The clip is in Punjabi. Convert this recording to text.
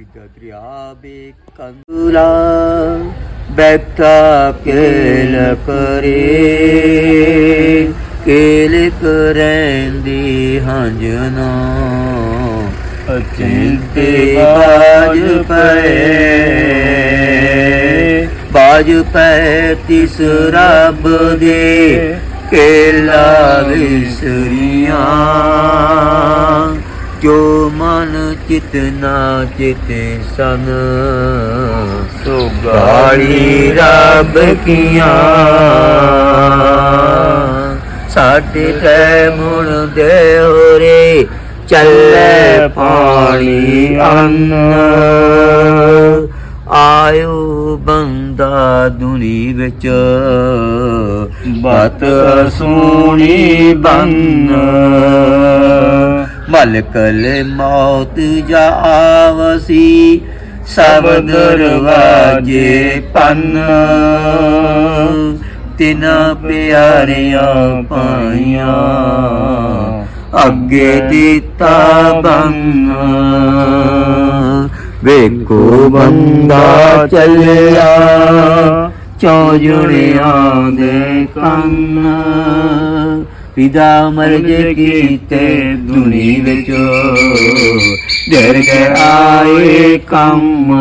ਵਿਦਾ ਦਰਿਆ ਬੇ ਕੰਦੂਲਾ ਬੈਠਾ ਕੇਲ ਕਰੇ ਕੇਲ ਕਰੈਂਦੀ ਹੰਜਨਾ ਅਚਿੰਤੇ ਬਾਜ ਪਏ ਬਾਜ ਪੈ ਤਿਸ ਰੱਬ ਦੇ ਕੇਲਾ ਵਿਸਰੀਆਂ ਮਨ ਚਿਤ ਸਨ ਸੋ ਰੱਬ ਕੀਆਂ। ਸਾਡੇ ਤੇ ਮੁਣ ਦੇ ਹੋਰੇ ਚੱਲੇ ਪਾਣੀ ਅੰਨ। ਆਇਓ ਬੰਦਾ ਦੁਨੀ ਵਿੱਚ, ਬਤ ਸੋਣੀ ਬੰਨ। ਮਲਕਲ ਮੌਤ ਜਾਵਸੀ, ਸਭ ਦਰਵਾਜੇ ਪੰਨ। ਤਿਨਾ ਪਿਆਰਿਆਂ ਪਾਈਆਂ, ਅੱਗੇ ਦਿੱਤਾ ਬੰਨ। ਵੇਖੋ ਬੰਦਾ ਚੱਲਿਆ, ਚੌ ਜੁੜਿਆਂ ਦੇ ਕੰਨ। ਪਿਦਾ ਮਰ ਜੇ ਕੀਤੇ ਦੁਨੀ ਵਿੱਚ। ਡਰ ਕੇ ਆਏ ਕੰਮ।